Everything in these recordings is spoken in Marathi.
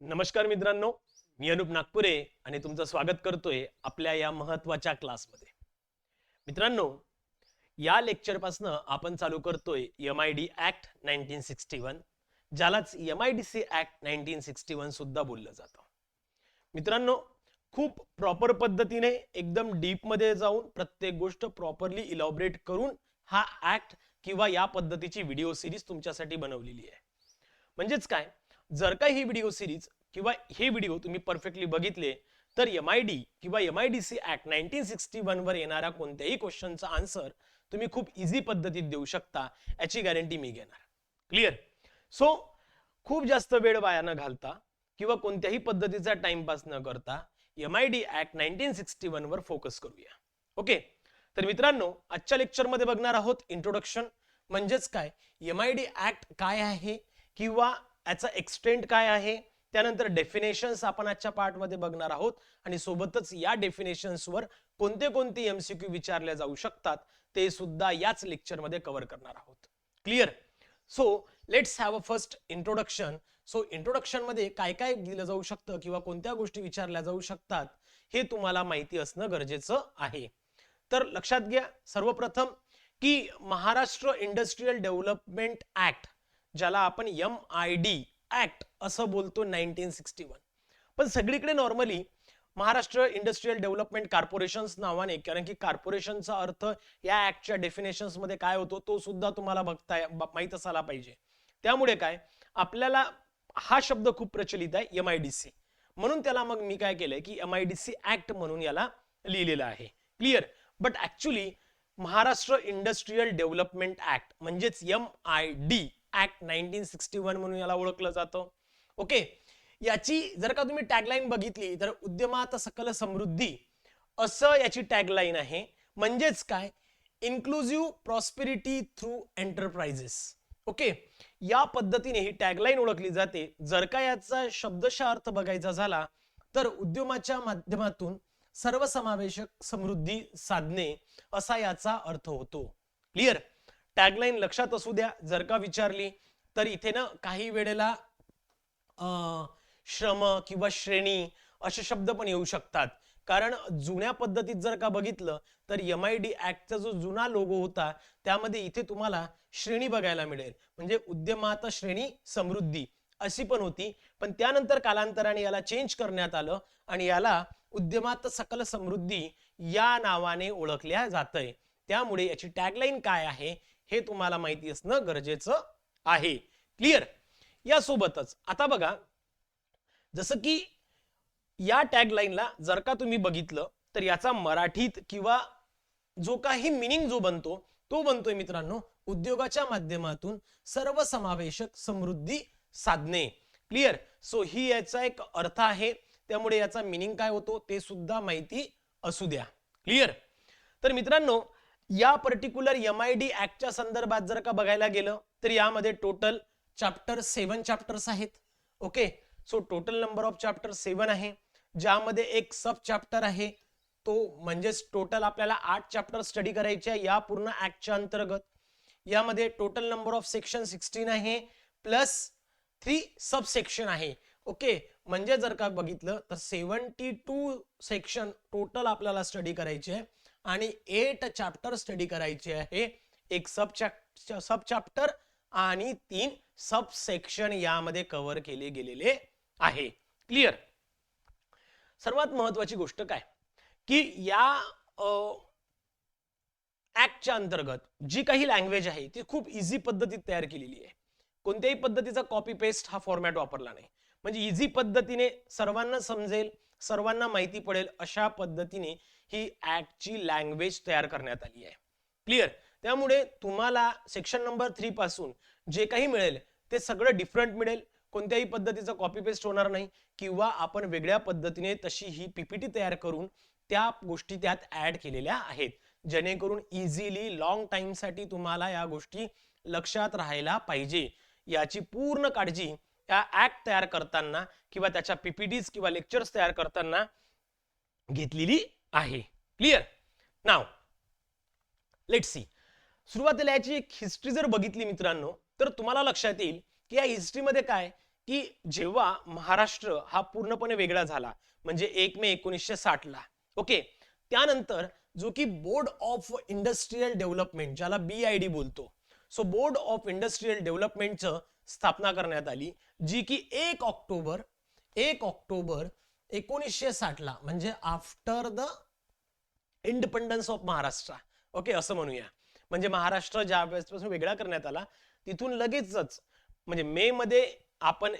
नमस्कार मित्रांनो मी अनुप नागपुरे आणि तुमचं स्वागत करतोय आपल्या या महत्त्वाच्या क्लासमध्ये. मित्रांनो या लेक्चरपासनं आपण चालू करतोय M I D act nineteen sixty one ज्यालाच M I D C act nineteen sixty one सुद्धा बोललं जातं. मित्रांनो खूप प्रॉपर पद्धतीने एकदम डीपमध्ये जाऊन प्रत्येक गोष्ट प्रॉपरली इलॉबरेट करून हा ऍक्ट किंवा या पद्धतीची व्हिडिओ सिरीज तुमच्यासाठी बनवलेली आहे. म्हणजेच काय? जर का ही व्हिडिओ सिरीज किंवा हे व्हिडिओ तुम्ही परफेक्टली बघितले तर एम आय डी किंवा M I D C act nineteen sixty one वर येणाऱ्या कोणत्याही क्वेश्चनचा आन्सर तुम्ही खूप इझी पद्धतीत देऊ शकता याची गॅरंटी मी घेणार. क्लिअर सो खूप जास्त वेळ वाया न घालता किंवा कोणत्याही पद्धतीचा टाइमपास न करता M I D act nineteen sixty one वर फोकस करूया. ओके तर मित्रांनो आजच्या लेक्चरमध्ये बघणार आहोत इंट्रोडक्शन म्हणजेच काय? एम आय डी ऍक्ट काय आहे? किंवा याचा एक्सटेंट काय आहे? त्यानंतर डेफिनेशन्स आपण आजच्या पार्टमध्ये बघणार आहोत आणि सोबतच या डेफिनेशन्सवर कोणते कोणते एमसीक्यू विचारले जाऊ शकतात ते सुद्धा याच लेक्चरमध्ये कव्हर करणार आहोत. Clear so let's have a first introduction so इंट्रोडक्शनमध्ये काय काय दिलं जाऊ शकतं किंवा कोणत्या गोष्टी विचारल्या जाऊ शकतात हे तुम्हाला माहिती असणं गरजेचं आहे. तर लक्षात घ्या सर्वप्रथम की महाराष्ट्र इंडस्ट्रीयल डेव्हलपमेंट ऍक्ट ज्याला आपण एम आय डी ऍक्ट असं बोलतो नाईन्टीन सिक्स्टी वन पण सगळीकडे normally Maharashtra industrial development corporation नावाने कारण की कॉर्पोरेशनचा अर्थ या ऍक्टच्या डेफिनेशनमध्ये काय होतो तो सुद्धा तुम्हाला बघता माहीत असायला पाहिजे. त्यामुळे काय आपल्याला हा शब्द खूप प्रचलित आहे एम आय डी सी म्हणून त्याला मग मी काय केलंय की M I D C act म्हणून याला लिहिलेलं आहे. Clear but actually Maharashtra industrial development act म्हणजेच M I D act nineteen sixty one म्हणून याला ओळखलं जातं. ओके याची जर का तुम्ही टॅगलाईन बघितली तर उद्यमात सकल समृद्धी असं याची टॅगलाईन आहे. म्हणजेच काय? Inclusive prosperity through enterprises okay या पद्धतीने ही टॅगलाईन ओळखली जाते. जर का याचा शब्दशः अर्थ बघायचा झाला तर उद्यमाच्या माध्यमातून सर्वसमावेशक समृद्धी साधणे असा याचा अर्थ होतो. क्लिअर टॅगलाईन लक्षात असू द्या जर का विचारली तर इथे ना काही वेळेला श्रम किंवा श्रेणी असे शब्द पण येऊ शकतात. कारण जुन्या पद्धतीत जर का बघितलं तर एम आय डी ऍक्टचा जो जुना लोगो होता त्यामध्ये इथे तुम्हाला श्रेणी बघायला मिळेल. म्हणजे उद्यमात श्रेणी समृद्धी अशी पण होती. पण त्यानंतर कालांतराने याला चेंज करण्यात आलं आणि याला उद्यमात सकल समृद्धी या नावाने ओळखल्या जातंय. त्यामुळे याची टॅगलाईन काय आहे हे तुम्हाला माहिती असणं गरजेचं आहे. क्लिअर यासोबतच आता बघा जसं की या टॅगलाईनला जर का तुम्ही बघितलं तर याचा मराठीत किंवा जो काही मिनिंग जो बनतो तो बनतोय मित्रांनो उद्योगाच्या माध्यमातून सर्वसमावेशक समृद्धी साधणे क्लिअर सो ही याचा एक अर्थ आहे त्यामुळे याचा मिनिंग काय होतो ते सुद्धा माहिती असू द्या. क्लिअर तर मित्रांनो या पर्टिक्युलर एम आय डी ऍक्टच्या संदर्भात जर का बघायला गेलं तर यामध्ये टोटल चॅप्टर सेवन चॅप्टर्स आहेत. Okay so total number of chapter seven आहे ज्यामध्ये एक सब चॅप्टर आहे. तो म्हणजेच टोटल आपल्याला आठ चॅप्टर स्टडी करायचे आहे या पूर्ण ऍक्टच्या अंतर्गत. यामध्ये total number of section sixteen आहे प्लस थ्री सब सेक्शन आहे. ओके म्हणजे जर का बघितलं तर सेवन्टी टू सेक्शन टोटल आपल्याला स्टडी करायचे आहे. आणि एट चॅप्टर स्टडी करायचे आहे. एक सब सब चॅप्टर आणि तीन सब सेक्शन यामध्ये कव्हर केले गेलेले आहे. क्लिअर सर्वात महत्वाची गोष्ट काय? की या ऍक्टच्या अंतर्गत जी काही लँग्वेज आहे ती खूप इझी पद्धतीत तयार केलेली आहे. कोणत्याही पद्धतीचा कॉपी पेस्ट हा फॉर्मॅट वापरला नाही. म्हणजे इझी पद्धतीने सर्वांना समजेल सर्वांना माहिती पडेल अशा पद्धतीने ही ऍक्टची लँग्वेज तयार करण्यात आली आहे. क्लिअर त्यामुळे तुम्हाला सेक्शन नंबर थ्री पासून जे काही मिळेल ते सगळं डिफरंट मिळेल. कोणत्याही पद्धतीचा कॉपी पेस्ट होणार नाही. किंवा आपण वेगळ्या पद्धतीने तशी ही पीपीटी तयार करून त्या गोष्टी त्यात ऍड केलेल्या आहेत. जेणेकरून इझिली लॉंग टाइमसाठी तुम्हाला या गोष्टी लक्षात राहायला पाहिजे. याची पूर्ण काळजी या ऍक्ट तयार करताना किंवा त्याच्या पीपीडीज किंवा लेक्चर्स तयार करताना घेतलेली आहे. क्लिअर नाव लेट सी सुरुवातीला याची एक हिस्ट्री जर बघितली मित्रांनो तर तुम्हाला लक्षात येईल की या हिस्ट्रीमध्ये काय? की जेव्हा महाराष्ट्र हा पूर्णपणे वेगळा झाला म्हणजे एक मे एकोणीसशे साठ ला ओके त्यानंतर जो की बोर्ड ऑफ इंडस्ट्रीयल डेव्हलपमेंट ज्याला बी आय डी बोलतो सो बोर्ड ऑफ इंडस्ट्रीयल डेव्हलपमेंटचं स्थापना करण्यात आली जी की एक ऑक्टोबर एक ऑक्टोबर एकोणीसशे साठला म्हणजे after the independence of Maharashtra okay असं म्हणूया. म्हणजे महाराष्ट्र ज्या वेळेसपासून वेगळा करण्यात आला तिथून लगेचच म्हणजे मे मध्ये आपण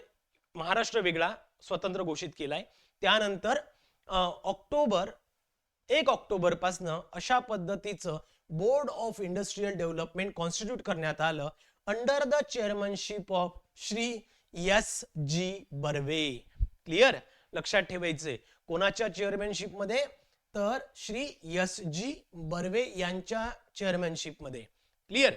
महाराष्ट्र वेगळा स्वतंत्र घोषित केलाय. त्यानंतर ऑक्टोबर एक ऑक्टोबरपासनं अशा पद्धतीचं board of industrial development constitute करण्यात आलं under the chairmanship of Shri S G Barve. Clear लक्षात ठेवायचे. कोणाच्या चेअरमॅनशिपमध्ये? तर श्री एस जी बर्वे यांच्या चेअरमॅनशिपमध्ये. क्लिअर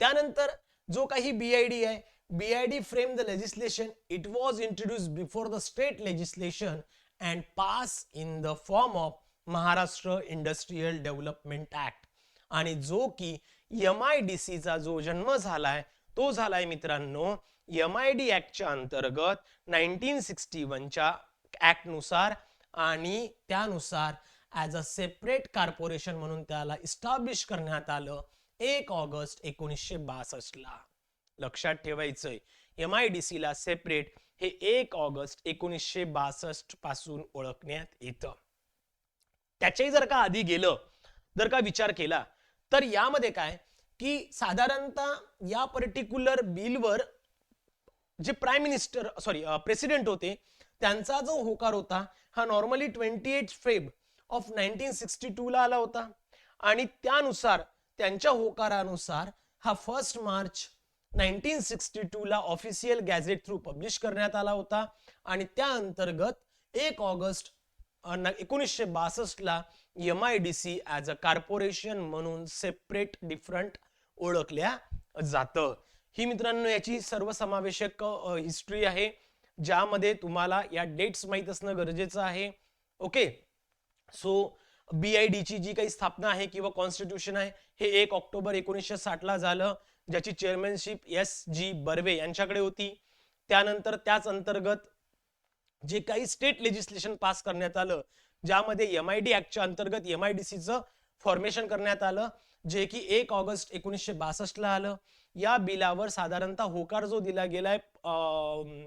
त्यानंतर जो काही बीआयडी आहे BID frame the legislation it was introduce before the state legislation and pass in the form of Maharashtra industrial development act आणि जो की एम आय डी सीचा जो जन्म झालाय तो झालाय मित्रांनो एम आय डी ऍक्टच्या अंतर्गत नाईन्टीन सिक्स्टी वनच्या ऍक्टनुसार आणि त्यानुसार ॲज अ सेपरेट कॉर्पोरेशन म्हणून त्याला इस्टॅब्लिश करण्यात आलं एक ऑगस्ट एकोणीसशे बासष्टला. लक्षात ठेवायचंय एम आय डी ला सेपरेट हे एक ऑगस्ट एकोणीसशे बासष्टपासून ओळखण्यात येतं. त्याच्याही जर का आधी गेलं जर का विचार केला तर यामध्ये काय की साधारणतः या पर्टिक्युलर बिलवर जे प्राईम मिनिस्टर सॉरी प्रेसिडेंट होते त्यांचा जो होकार होता हा normally twenty eight feb of nineteen sixty two ला आला होता. आणि त्यानुसार त्यांच्या होकारानुसार हा first March nineteen sixty two ला ऑफिशियल गॅझेट थ्रू पब्लिश करण्यात आला होता. आणि त्या अंतर्गत एक ऑगस्ट एकोणीसशे बासष्टला M I D C as a corporation म्हणून सेपरेट डिफरंट ओळखल्या जातं. ही मित्रांनो याची सर्वसमावेशक हिस्ट्री आहे ज्यामध्ये तुम्हाला या डेट्स माहीत असणं गरजेचं आहे. ओके सो बी आय ची जी काही स्थापना आहे किंवा कॉन्स्टिट्यूशन आहे हे एक ऑक्टोबर एकोणीसशे साठला झालं ज्याची चेअरमॅनशिप एस जी बर्वे यांच्याकडे होती. त्यानंतर त्याच अंतर्गत जे काही स्टेट लेजिस्लेशन पास करण्यात आलं ज्यामध्ये एम आय डी ऍक्टच्या अंतर्गत एम आय डी सीचं फॉर्मेशन करण्यात आलं जे की एक ऑगस्ट एकोणीसशे बासष्टला आलं. या बिलावर साधारणतः होकार जो दिला गेलाय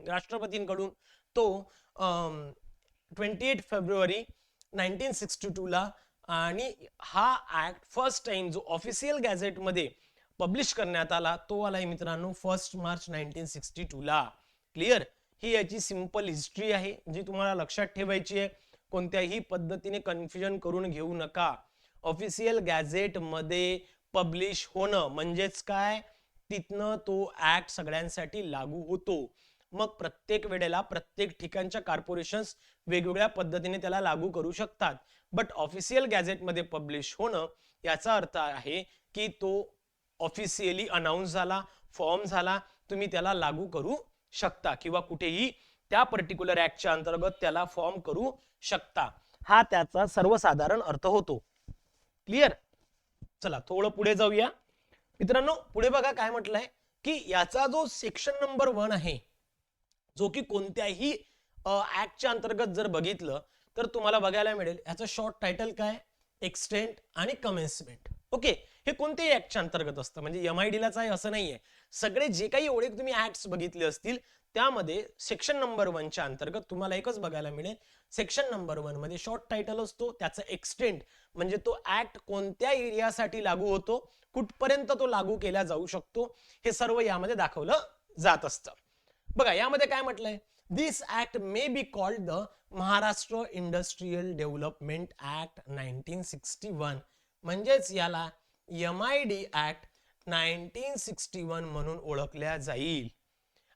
राष्ट्रपतींकडून तो ट्वेंटी एट फेब्रुवारी नाईन्टीन सिक्स्टी टूला आणि हा ऍक्ट फर्स्ट टाइम जो ऑफिशियल गॅझेटमध्ये पब्लिश करण्यात आला तो आलाय मित्रांनो फर्स्ट मार्च नाईन्टीन सिक्स्टी टूला क्लिअर ही याची सिंपल हिस्ट्री आहे जी तुम्हाला लक्षात ठेवायची आहे. कोणत्याही पद्धतीने कन्फ्युजन करून घेऊ नका. ऑफिशियल गॅझेटमध्ये पब्लिश होणं म्हणजेच काय? तिथनं तो ऍक्ट सगळ्यांसाठी लागू होतो. मग प्रत्येक वेळेला प्रत्येक ठिकाणच्या कॉर्पोरेशन्स वेगवेगळ्या पद्धतीने त्याला लागू करू शकतात. बट ऑफिशियल गॅझेटमध्ये पब्लिश होणं याचा अर्थ आहे की तो ऑफिशियली अनाऊन्स झाला फॉर्म झाला तुम्ही त्याला लागू करू शकता किंवा कुठेही त्या पर्टिक्युलर ऍक्टच्या अंतर्गत त्याला फॉर्म करू शकता. हा त्याचा सर्वसाधारण अर्थ होतो. क्लिअर चला थोडं पुढे जाऊया. मित्रांनो पुढे बघा काय म्हटलंय की याचा जो सेक्शन नंबर वन आहे जो की कोणत्याही ऍक्टच्या अंतर्गत जर बघितलं तर तुम्हाला बघायला मिळेल याचं शॉर्ट टायटल काय? एक्सटेंट आणि कमेन्समेंट ओके हे कोणत्याही ऍक्टच्या अंतर्गत असतं. म्हणजे एम आय डीलाच आहे असं नाहीये. सगळे जे काही ओळख तुम्ही ऍक्ट्स बघितले असतील त्यामध्ये सेक्शन नंबर वनच्या अंतर्गत तुम्हाला एकच बघायला मिळेल. सेक्शन नंबर वनमध्ये शॉर्ट टायटल असतो त्याचा एक्सटेंट म्हणजे तो ऍक्ट कोणत्या एरियासाठी लागू होतो कुठपर्यंत तो लागू केला जाऊ शकतो हे सर्व यामध्ये दाखवलं जात असतं. बघा यामध्ये काय म्हटलंय? This act may be called the Maharashtra industrial development act nineteen sixty one म्हणजेच याला M I D act nineteen sixty one म्हणून ओळखल्या जाईल.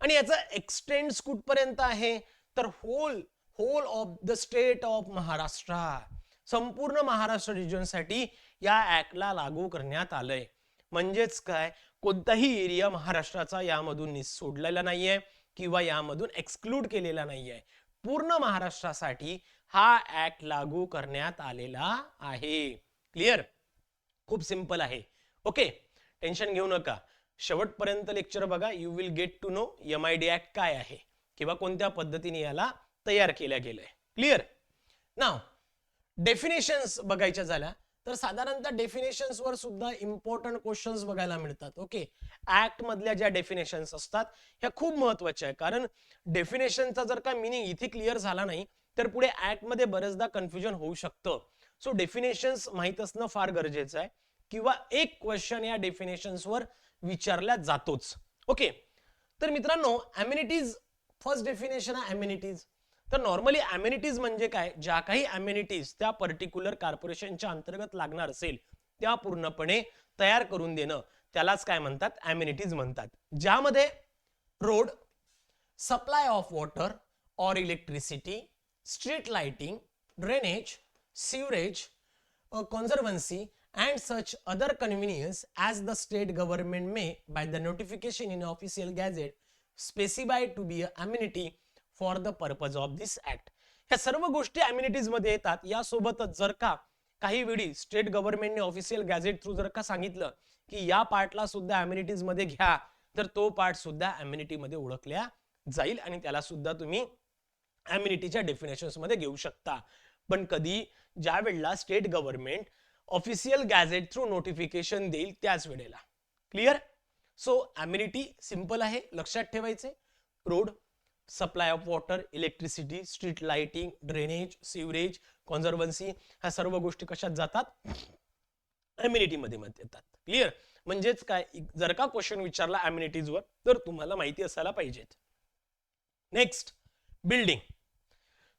आणि याचा एक्सटेंड कुठपर्यंत आहे? तर whole whole of the state of Maharashtra. संपूर्ण महाराष्ट्र रिजनसाठी या ऍक्टला लागू करण्यात आलंय. म्हणजेच काय? कोणताही एरिया महाराष्ट्राचा यामधून सोडलेला नाहीये किंवा यामधून एक्सक्लूड केलेला नाहीये. पूर्ण महाराष्ट्रासाठी हा ऍक्ट लागू करण्यात आलेला आहे. क्लिअर खूप सिंपल आहे. ओके टेन्शन घेऊ नका. शेवटपर्यंत लेक्चर बघा. You will get to know M I D act काय आहे किंवा कोणत्या पद्धतीने याला तयार केल्या गेलंय. क्लिअर नाव डेफिनेशन्स बघायच्या झाल्या. तर साधारणतः डेफिनेशन्स वर सुद्धा इम्पॉर्टंट क्वेश्चन्स बघायला मिळतात. ओके ऍक्ट मधल्या ज्या डेफिनेशन्स असतात ह्या खूप महत्त्वाच्या आहे कारण डेफिनेशनचा जर का मिनिंग इथे क्लिअर झाला नाही तर पुढे ऍक्टमध्ये बरेचदा कन्फ्युजन होऊ शकतं. सो डेफिनेशन्स माहीत असणं फार गरजेचं आहे. किंवा एक क्वेश्चन या डेफिनेशन्स वर विचारला जातोच. ओके तर मित्रांनो अम्युनिटीज फर्स्ट डेफिनेशन आहे अम्युनिटीज तर नॉर्मली अम्युनिटीज म्हणजे काय? ज्या काही अम्युनिटीज त्या पर्टिक्युलर कॉर्पोरेशनच्या अंतर्गत लागणार असेल त्या पूर्णपणे तयार करून देणं. त्यालाच काय म्हणतात? अम्युनिटीज म्हणतात. ज्यामध्ये road supply of water or electricity street lighting drainage sewerage conservancy and such other convenience as the state government may by the notification in official gazette specify to be a amenity for the purpose of this act. ह्या सर्व गोष्टी अम्युनिटीजमध्ये येतात. यासोबतच जर का काही वेळी स्टेट गव्हर्नमेंटने ऑफिशियल गॅझेट थ्रू जर का सांगितलं की या पार्टला सुद्धा अम्युनिटीजमध्ये घ्या तर तो पार्ट सुद्धा अम्युनिटी मध्ये ओळखल्या जाईल आणि त्याला सुद्धा तुम्ही अम्युनिटीच्या डेफिनेशन्समध्ये घेऊ शकता. पण कधी ज्या वेळेला state government official gazette through notification देईल त्याच वेळेला. क्लिअर सो ॲम्युनिटी सिंपल आहे. लक्षात ठेवायचे. Road supply of water electricity street lighting drainage sewerage conservancy ह्या सर्व गोष्टी कशात जातात? ॲम्युनिटीमध्ये मध्ये येतात क्लिअर म्हणजेच काय? जर का क्वेश्चन विचारला ॲम्युनिटीजवर वर तर तुम्हाला माहिती असायला पाहिजेत. Next building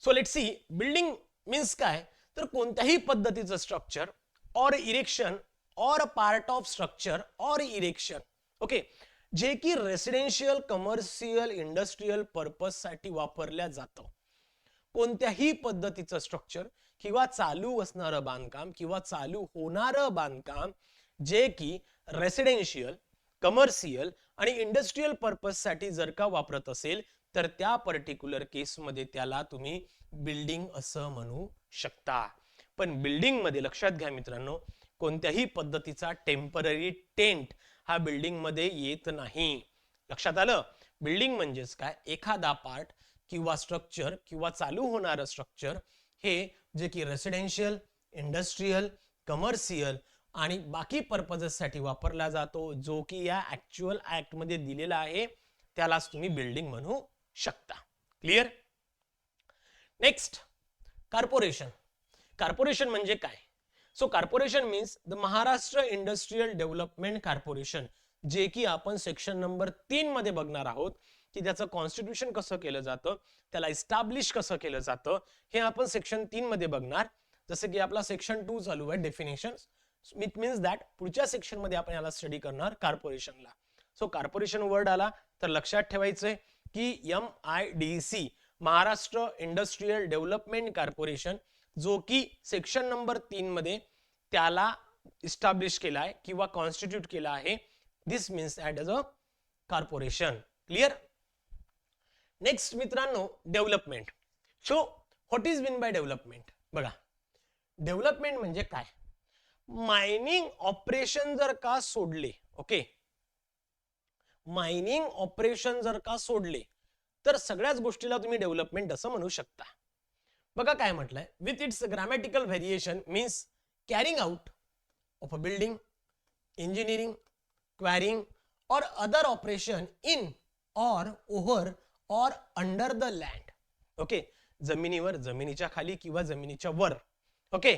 so let see building means काय? तर कोणत्याही पद्धतीचं structure or erection or part of structure or erection okay जे की रेसिडेन्शियल कमर्शियल इंडस्ट्रीयल पर्पजसाठी वापरल्या जातं. कोणत्याही पद्धतीचं स्ट्रक्चर किंवा चालू असणारं बांधकाम किंवा चालू होणारं बांधकाम जे की रेसिडेन्शियल कमर्शियल आणि इंडस्ट्रीयल पर्पजसाठी जर का वापरत असेल तर त्या पर्टिक्युलर केसमध्ये त्याला तुम्ही बिल्डिंग असं म्हणू शकता. पण बिल्डिंगमध्ये लक्षात घ्या मित्रांनो कोणत्याही पद्धतीचा टेंपररी टेंट हा बिल्डिंगमध्ये येत नाही. लक्षात आलं? बिल्डिंग म्हणजेच काय? एखादा पार्ट किंवा स्ट्रक्चर किंवा चालू होणारं स्ट्रक्चर हे जे की रेसिडेन्शियल इंडस्ट्रीयल कमर्शियल आणि बाकी पर्पजेससाठी वापरला जातो जो की या ऍक्च्युअल ऍक्टमध्ये दिलेला आहे त्यालाच तुम्ही बिल्डिंग म्हणू शकता. क्लिअर नेक्स्ट कॉर्पोरेशन कॉर्पोरेशन म्हणजे काय? So corporation means the Maharashtra industrial development corporation जे की आपण सेक्शन नंबर तीन मध्ये बघणार आहोत की त्याचं कॉन्स्टिट्यूशन कसं केलं जातं त्याला इस्टॅब्लिश कसं केलं जातं हे आपण सेक्शन तीन मध्ये बघणार. जसं की आपला सेक्शन टू चालू आहे डेफिनेशन इट मीन्स दॅट पुढच्या सेक्शनमध्ये आपण याला स्टडी करणार कॉर्पोरेशनला सो कॉर्पोरेशन वर्ड आला तर लक्षात ठेवायचंय की M I D C Maharashtra industrial development corporation जो की सेक्शन नंबर तीन मध्ये त्याला इस्टॅब्लिश केला आहे किंवा कॉन्स्टिट्यूट केला आहे. This means act as a corporation clear next मित्रांनो development so what is mean by development बघा. डेव्हलपमेंट म्हणजे काय? मायनिंग ऑपरेशन जर का सोडले ओके मायनिंग ऑपरेशन जर का सोडले तर सगळ्याच गोष्टीला तुम्ही डेव्हलपमेंट असं म्हणू शकता. बघा काय म्हटलंय. With its grammatical variation means carrying out of a building engineering quarrying or other operation in or over or under the land okay जमिनीवर जमिनीच्या खाली किंवा जमिनीच्या वर. ओके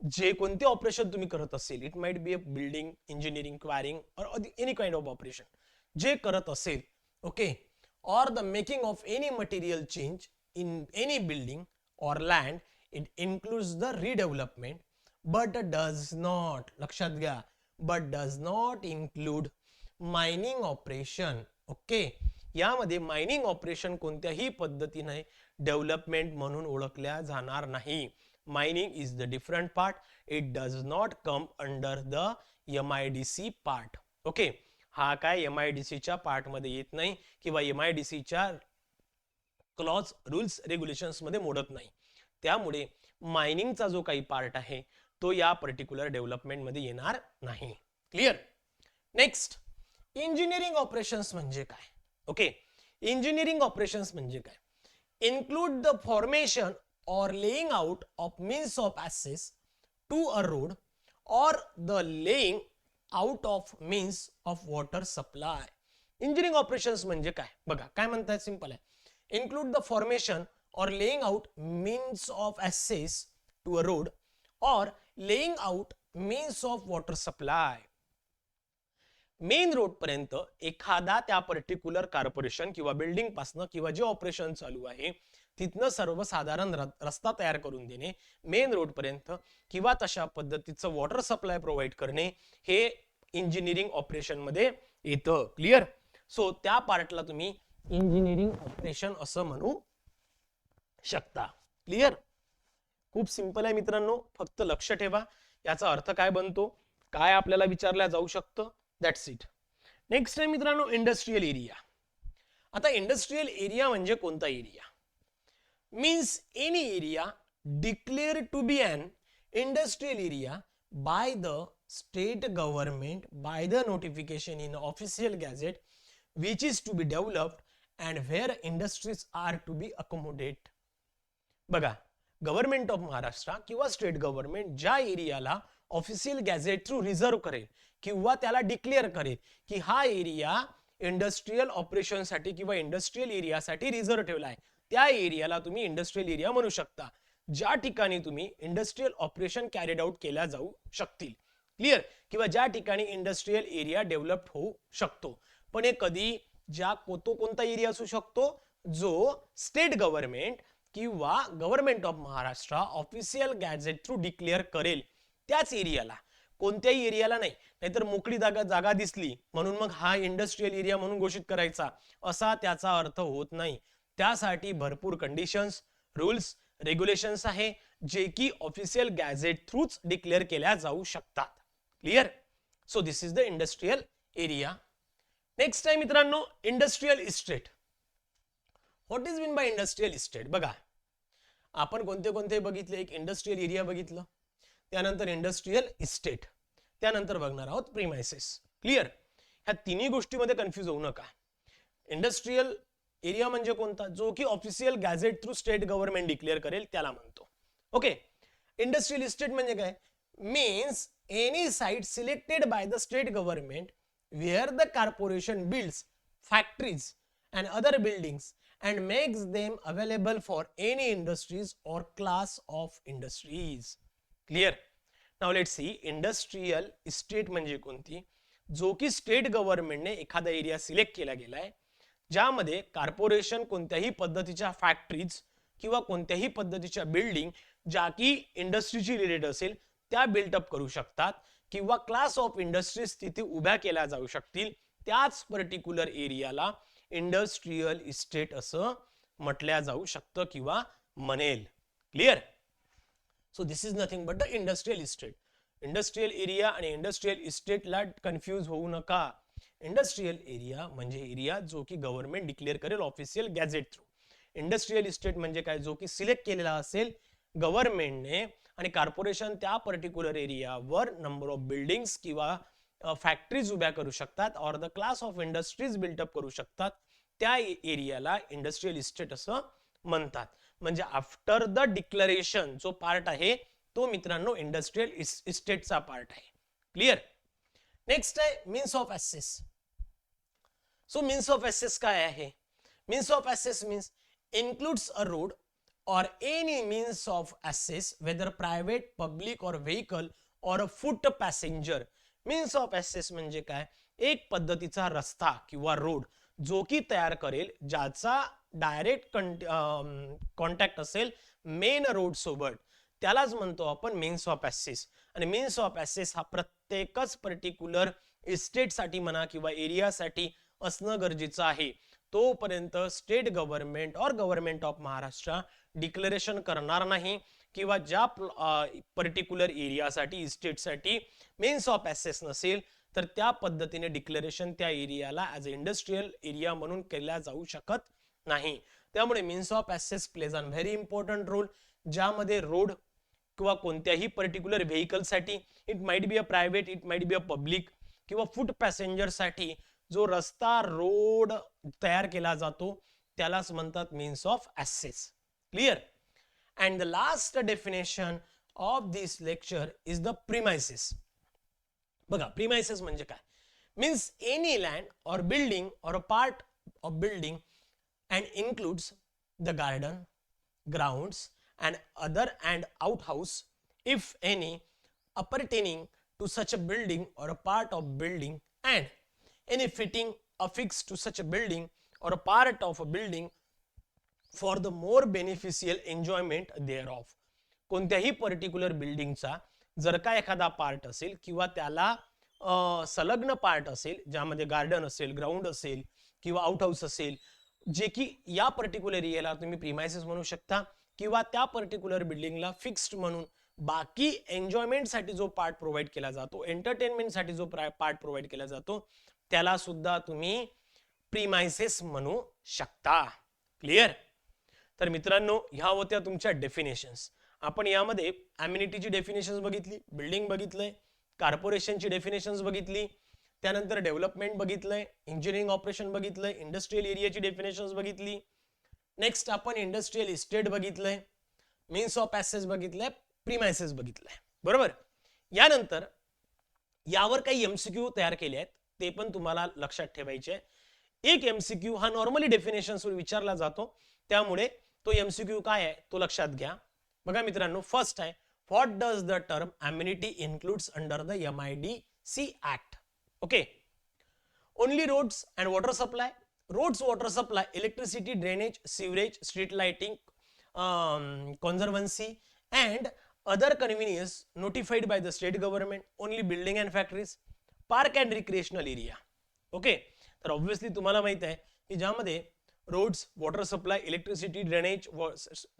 जे कोणते ऑपरेशन तुम्ही करत असेल it might be a building engineering quarrying or any kind of operation जे करत असेल okay or the making of any material change in any building or land it includes the redevelopment but does not लक्षात घ्या but does not include mining operation okay यामध्ये मायनिंग ऑपरेशन कोणत्याही पद्धतीने डेव्हलपमेंट म्हणून ओळखल्या जाणार नाही mining is the different part it does not come under the M I D C part okay हा काय एम आय डी सीच्या पार्टमध्ये येत नाही किंवा एम आय डी सीच्या क्लॉज रुल्स रेग्युलेशन्समध्ये मोडत नाही. त्यामुळे मायनिंगचा जो काही पार्ट आहे तो या पर्टिक्युलर डेव्हलपमेंटमध्ये येणार नाही. क्लिअर नेक्स्ट इंजिनिअरिंग ऑपरेशन्स म्हणजे काय? ओके इंजिनिअरिंग ऑपरेशन्स म्हणजे काय? Include the formation or laying out of means of access to a road or the laying out of means of water supply. Engineering operations म्हणजे काय? बघा काय म्हणताय सिंपल आहे. Include the formation or laying out means of access to a road or laying out means of water supply main road पर्यंत एखादा त्या पर्टिक्युलर कॉर्पोरेशन किंवा बिल्डिंग पासनं किंवा जे ऑपरेशन चालू आहे तिथनं सर्वसाधारण र- रस्ता तयार करून देणे. मेन रोड पर्यंत किंवा तशा पद्धतीचं वॉटर सप्लाय प्रोव्हाइड करणे हे इंजिनिअरिंग ऑपरेशनमध्ये येतं. क्लिअर सो त्या पार्टला तुम्ही इंजिनिअरिंग ऑपरेशन असं म्हणू शकता. क्लिअर खूप सिंपल आहे मित्रांनो. फक्त लक्ष ठेवा. याचा अर्थ काय बनतो? काय आपल्याला विचारल्या जाऊ शकतं? दॅट्स इट नेक्स्ट आहे मित्रांनो इंडस्ट्रीयल एरिया आता इंडस्ट्रीयल एरिया म्हणजे कोणता area means any area declare to be an industrial area by the state government by the notification in official gazette which is to be developed and where industries are to be accommodate बघा गव्हर्नमेंट ऑफ महाराष्ट्र किंवा स्टेट गव्हर्नमेंट ज्या एरियाला ऑफिशियल गॅझेट थ्रू रिझर्व करेल किंवा त्याला डिक्लेअर करेल की हा एरिया इंडस्ट्रीयल ऑपरेशनसाठी किंवा इंडस्ट्रीयल एरियासाठी रिझर्व ठेवला आहे. त्या एरियाला तुम्ही इंडस्ट्रीयल एरिया म्हणू शकता. ज्या ठिकाणी तुम्ही इंडस्ट्रीयल ऑपरेशन कॅरीड आउट केल्या जाऊ शकतील. क्लिअर किंवा ज्या ठिकाणी इंडस्ट्रीयल एरिया डेव्हलप होऊ शकतो. पण हे कधी ज्या को- तो कोणता एरिया असू शकतो जो स्टेट गव्हर्नमेंट किंवा government of Maharashtra official gazette through declare करेल त्याच एरियाला. कोणत्याही एरियाला नाही. नाहीतर मोकळी जागा जागा दिसली म्हणून मग हा इंडस्ट्रीयल एरिया म्हणून घोषित करायचा. असा त्याचा अर्थ होत नाही. त्यासाठी भरपूर कंडिशन्स रूल्स रेग्युलेशन्स आहे जे की ऑफिशियल गॅझेट थ्रूच डिक्लेअर केल्या जाऊ शकतात. Clear so this is the industrial area next आहे मित्रांनो industrial estate what is mean by industrial estate बघा. आपण कोणते कोणते बघितले? एक इंडस्ट्रीयल एरिया बघितलं. त्यानंतर इंडस्ट्रीयल इस्टेट त्यानंतर बघणार आहोत प्रिमायसेस क्लिअर ह्या तिन्ही गोष्टीमध्ये कन्फ्युज होऊ नका. इंडस्ट्रीयल एरिया म्हणजे कोणता? जो की official gazette through state government declare करेल त्याला म्हणतो. ओके इंडस्ट्रियल इस्टेट म्हणजे काय? Means any site selected by the state government where the corporation builds factories and other buildings and makes them available for any industries or class of industries. Clear? Now let's see industrial estate म्हणजे कोणती जो की स्टेट गव्हर्नमेंटने एखादा एरिया सिलेक्ट केला गेलाय ज्यामध्ये कॉर्पोरेशन कोणत्याही पद्धतीच्या फॅक्टरीज किंवा कोणत्याही पद्धतीच्या बिल्डिंग ज्या की इंडस्ट्रीची रिलेटेड असेल त्या बिल्टअप करू शकतात किंवा क्लास ऑफ इंडस्ट्रीज तिथे उभ्या केल्या जाऊ शकतील. त्याच पर्टिक्युलर एरियाला इंडस्ट्रीयल इस्टेट असं म्हटल्या जाऊ शकतं किंवा म्हणेल. Clear so this is nothing but the industrial estate industrial area आणि इंडस्ट्रीयल इस्टेटला कन्फ्यूज होऊ नका. इंडस्ट्रीयल एरिया म्हणजे एरिया जो की गव्हर्नमेंट डिक्लेअर करेल official gazette through industrial estate म्हणजे काय? जो की सिलेक्ट केलेला असेल गव्हर्नमेंटने आणि कॉर्पोरेशन त्या पर्टिक्युलर एरियावर नंबर ऑफ बिल्डिंग्स किंवा फॅक्टरीज उभ्या करू शकतात or the class of industries built up करू शकतात. त्या एरियाला इंडस्ट्रीयल इस्टेट असं म्हणतात. म्हणजे आफ्टर द डिक्लरेशन जो पार्ट आहे तो मित्रांनो इंडस्ट्रीयल इस्टेटचा पार्ट आहे. क्लिअर नेक्स्ट आहे means of access so means of access काय आहे? Means of access means includes a road or any means of access whether private public or vehicle or a foot passenger. Means of access म्हणजे काय? एक पद्धतीचा रस्ता किंवा रोड जो की तयार करेल ज्याचा डायरेक्ट कॉन्टॅक्ट असेल मेन रोड सोबत. त्यालाच म्हणतो आपण मेन्स ऑफ ऍसेस आणि मेन्स ऑफ ऍसेस हा प्रत्येकच पर्टिक्युलर इस्टेटसाठी म्हणा किंवा एरियासाठी असणं गरजेचं आहे. तोपर्यंत state government or government of Maharashtra declaration करणार नाही किंवा ज्या पर्टिक्युलर एरियासाठी इस्टेटसाठी मेन्स ऑफ ॲसेस नसेल तर त्या पद्धतीने डिक्लेरेशन त्या एरियाला ॲज अ इंडस्ट्रीयल एरिया म्हणून केल्या जाऊ शकत नाही. त्यामुळे means of access plays on very important role ज्यामध्ये रोड किंवा कोणत्याही particular व्हेकलसाठी it might be a private it might be a public किंवा फूट पॅसेंजरसाठी जो रस्ता रोड तयार केला जातो त्यालाच म्हणतात means of access clear and the last definition of this lecture is the premises बघा प्रिमायसिस म्हणजे काय? Means any land or building or a part of building and includes the garden grounds and other and outhouse if any appertaining to such a building or a part of building and any fitting affixed to such a building or a part of a building for the more beneficial enjoyment thereof. कोणत्याही पर्टिक्युलर बिल्डिंगचा जर का एखादा पार्ट असेल किंवा त्याला संलग्न पार्ट असेल ज्यामध्ये गार्डन असेल ग्राउंड असेल किंवा आउटहाऊस असेल जे की या पर्टिक्युलर एरियाला तुम्ही प्रिमायसेस म्हणू शकता किंवा त्या पर्टिक्युलर बिल्डिंगला फिक्स्ड म्हणून बाकी एन्जॉयमेंटसाठी जो पार्ट प्रोव्हाइड केला जातो एंटरटेनमेंटसाठी जो पार्ट प्रोव्हाइड केला जातो त्याला सुद्धा तुम्ही प्रिमायसेस म्हणू शकता. क्लिअर तर मित्रांनो ह्या होत्या तुमच्या डेफिनेशन्स आपण यामध्ये अम्युनिटीची डेफिनेशन्स बघितली बिल्डिंग बघितलंय कॉर्पोरेशनची डेफिनेशन्स बघितली त्यानंतर डेव्हलपमेंट बघितलंय इंजिनिअरिंग ऑपरेशन बघितलंय इंडस्ट्रियल एरियाची डेफिनेशन्स बघितली. नेक्स्ट आपण इंडस्ट्रियल इस्टेट बघितलंय मीन्स ऑफ पॅसेस बघितलंय प्रिमायसेस बघितलंय. बरोबर? यानंतर यावर काही एमसीक्यू तयार केले आहेत. ते पण तुम्हाला लक्षात ठेवायचे आहे. एक एमसीक्यू हा नॉर्मली डेफिनेशन्सवर विचारला जातो. त्यामुळे तो एमसीक्यू काय आहे? तो लक्षात घ्या. बघा मित्रांनो फर्स्ट आहे what does the term amenity includes under the M I D C act okay only roads and water supply roads water supply electricity drainage sewerage street lighting conservancy and other convenience notified by the state government. Only building and factories. Park and recreational area. Okay? तर ऑब्व्हियसली तुम्हाला माहीत आहे की ज्यामध्ये roads water supply electricity drainage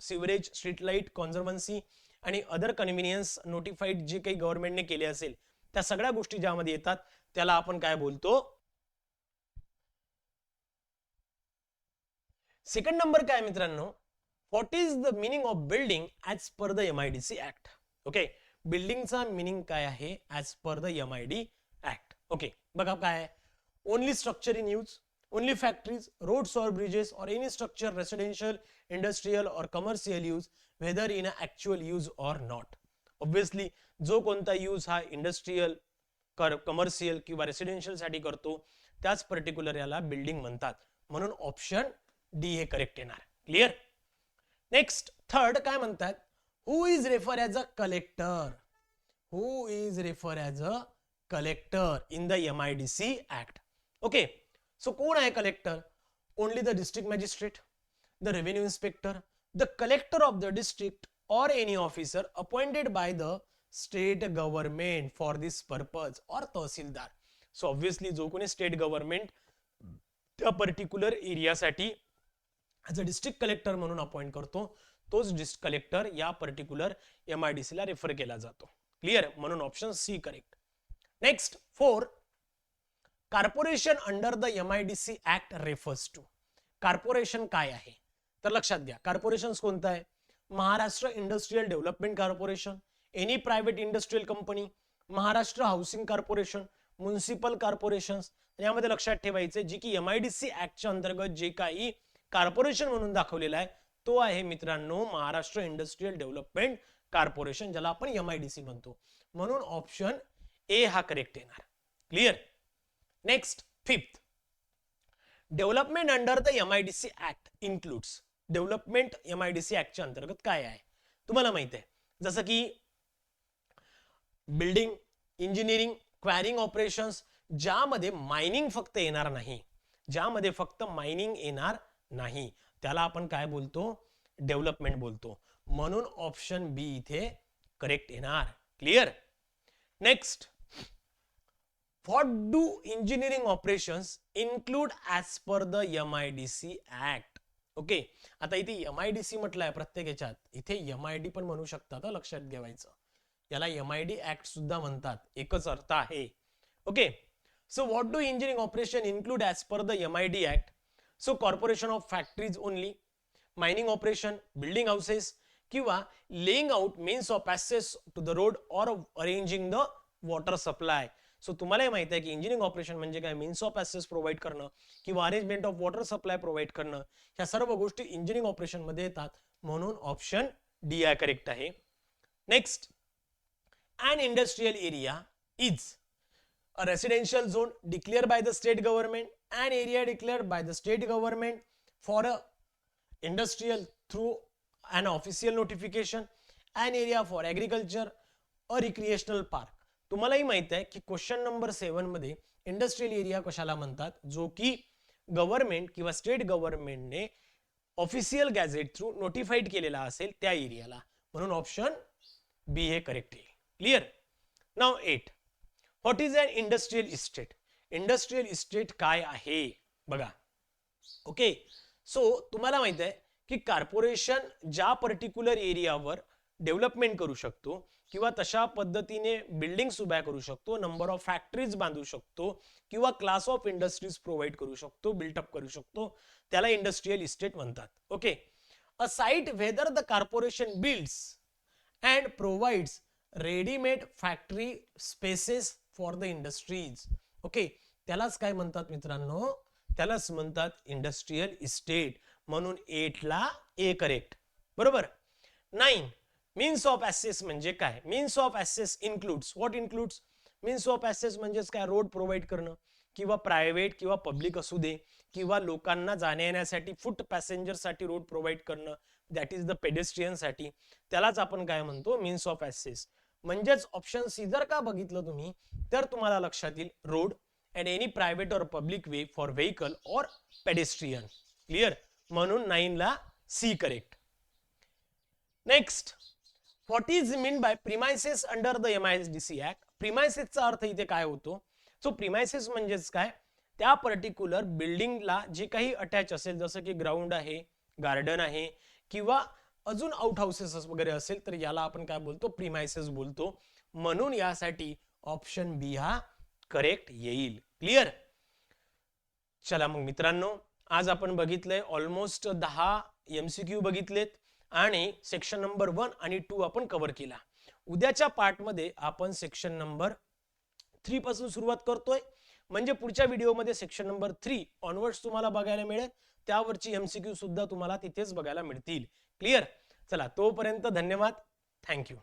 sewerage street light conservancy आणि अदर कन्व्हिनियन्स नोटिफाईड जे काही गव्हर्नमेंटने केले असेल त्या सगळ्या गोष्टी ज्यामध्ये येतात त्याला आपण काय बोलतो? सेकंड नंबर काय आहे मित्रांनो? What is the meaning of building as per the M I D C act okay बिल्डिंगचा मिनिंग काय आहे? As per the M I D okay बघा काय आहे. Only structure in use only factories roads or bridges or any structure residential industrial or commercial use whether in actual use or not obviously जो कोणता यूज हा इंडस्ट्रियल कमर्शियल किंवा रेसिडेन्शियलसाठी करतो त्याच पर्टिक्युलर याला बिल्डिंग म्हणतात. म्हणून ऑप्शन डी हे करेक्ट येणार. क्लिअर नेक्स्ट थर्ड काय म्हणतात? Who is refer as a collector who is refer as a collector in the M I D C act okay so कोण आहे collector only the district magistrate the revenue inspector the collector of the district or any officer appointed by the state government for this purpose or तहसीलदार. सो ऑब्व्हियसली जो कोणी स्टेट गव्हर्नमेंट त्या पर्टिक्युलर एरियासाठी ॲज अ डिस्ट्रिक्ट कलेक्टर म्हणून अपॉइंट करतो तोच डिस्ट्रिक्ट कलेक्टर या पर्टिक्युलर एम आय डी सीला रेफर केला जातो. क्लिअर म्हणून option C correct next four corporation under the M I D C act refers to corporation काय आहे? तर लक्षात घ्या कॉर्पोरेशन कोणतं आहे? Maharashtra industrial development corporation any private industrial company Maharashtra housing corporation municipal corporation यामध्ये लक्षात ठेवायचे जी की एम आय डी सी ऍक्टच्या अंतर्गत जे काही कॉर्पोरेशन म्हणून दाखवलेला आहे तो आहे मित्रांनो महाराष्ट्र इंडस्ट्रियल डेव्हलपमेंट कॉर्पोरेशन ज्याला आपण एम आय डी सी म्हणतो. म्हणून ऑप्शन ए हा करेक्ट येणार. Clear next fifth development under the M I D C act includes development M I D C ऍक्टच्या अंतर्गत काय आहे? तुम्हाला माहीत आहे. जसं की बिल्डिंग इंजिनिअरिंग क्वॅरिंग ऑपरेशन्स ज्यामध्ये मायनिंग फक्त येणार नाही. ज्यामध्ये फक्त मायनिंग येणार नाही. त्याला आपण काय बोलतो? डेव्हलपमेंट बोलतो. म्हणून ऑप्शन बी इथे करेक्ट येणार. Clear next what do engineering operations include as per the M I D C act okay आता इथे एम आय डी सी म्हटलंय प्रत्येक याच्यात इथे एम आय डी पण म्हणू शकतात लक्षात घ्यावायचं याला एम आय डी ऍक्ट सुद्धा म्हणतात. एकच अर्थ आहे. Okay so what do engineering operation include as per the M I D act so corporation of factories only mining operation building houses किंवा laying out means of passes to the road or arranging the water supply so तुम्हालाही माहिती आहे की इंजिनिअरिंग ऑपरेशन म्हणजे काय? मीन्स ऑफ एसेस प्रोव्हाइड करणं किंवा arrangement of water supply provide करणं ह्या सर्व गोष्टी इंजिनिअरिंग ऑपरेशनमध्ये येतात. म्हणून ऑप्शन डी आय करेक्ट आहे. Next and industrial area is a residential zone declare by the state government and area declare by the state government for a industrial through and official notification and area for agriculture a recreational park तुम्हालाही माहीत आहे की क्वेश्चन नंबर सेवनमध्ये इंडस्ट्रियल एरिया कशाला म्हणतात? जो की गव्हर्नमेंट किंवा स्टेट गव्हर्नमेंटने ऑफिशियल गॅझेट थ्रू नोटिफाईड केलेला असेल त्या एरियाला म्हणून ऑप्शन बी हे करेक्ट येईल. Clear now eight what is an industrial estate industrial estate काय आहे? बघा. ओके सो तुम्हाला माहीत आहे की कॉर्पोरेशन ज्या पर्टिक्युलर एरियावर डेव्हलपमेंट करू शकतो किंवा तशा पद्धतीने बिल्डिंग्स उभ्या करू शकतो नंबर ऑफ फॅक्टरीज बांधू शकतो किंवा क्लास ऑफ इंडस्ट्रीज प्रोव्हाइड करू शकतो बिल्टअप करू शकतो त्याला इंडस्ट्रियल इस्टेट म्हणतात. Okay a site whether the corporation builds and provides readymade factory spaces for the industries okay त्यालाच काय म्हणतात मित्रांनो? त्यालाच म्हणतात इंडस्ट्रियल इस्टेट म्हणून एटला ए करेक्ट बरोबर? नाईन मीन्स ऑफ ऍसेस म्हणजे काय? Means of access includes what includes means of access म्हणजेच काय? रोड प्रोव्हाइड करणं. किंवा प्रायव्हेट किंवा पब्लिक असू दे किंवा लोकांना जाण्या येण्यासाठी फुट पॅसेंजरसाठी रोड प्रोव्हाइड करणं. दॅट इज द पेडेस्ट्रियनसाठी. त्यालाच आपण काय म्हणतो? मीन्स ऑफ ऍसेस म्हणजेच ऑप्शन सी जर का बघितलं तुम्ही तर तुम्हाला लक्षात येईल road and any private or public way for vehicle or pedestrian clear म्हणून नाईन ला C correct next what is mean by premises under the M I S D C act प्रिमायसेसचा अर्थ इथे काय होतो? सो प्रिमायसेस म्हणजेच काय? त्या पर्टिक्युलर बिल्डिंगला जे काही अटॅच असेल जसं की ग्राउंड आहे गार्डन आहे किंवा अजून आउट हाऊसेस वगैरे असेल तर याला आपण काय बोलतो? प्रिमायसेस बोलतो. म्हणून यासाठी ऑप्शन बी हा करेक्ट येईल. क्लिअर चला मग मित्रांनो आज आपण बघितलंय ऑलमोस्ट दहा एमसीक्यू बघितलेत. आणि सेक्शन नंबर वन आणि टू आपण कव्हर केला. उद्याच्या पार्टमध्ये आपण सेक्शन नंबर थ्री पासून सुरुवात करतोय. म्हणजे पुढच्या व्हिडिओमध्ये सेक्शन नंबर थ्री ऑनवर्ड्स तुम्हाला बघायला मिळेल. त्यावरची एमसीक्यू सुद्धा तुम्हाला तिथेच बघायला मिळतील. क्लिअर चला तोपर्यंत धन्यवाद. थँक्यू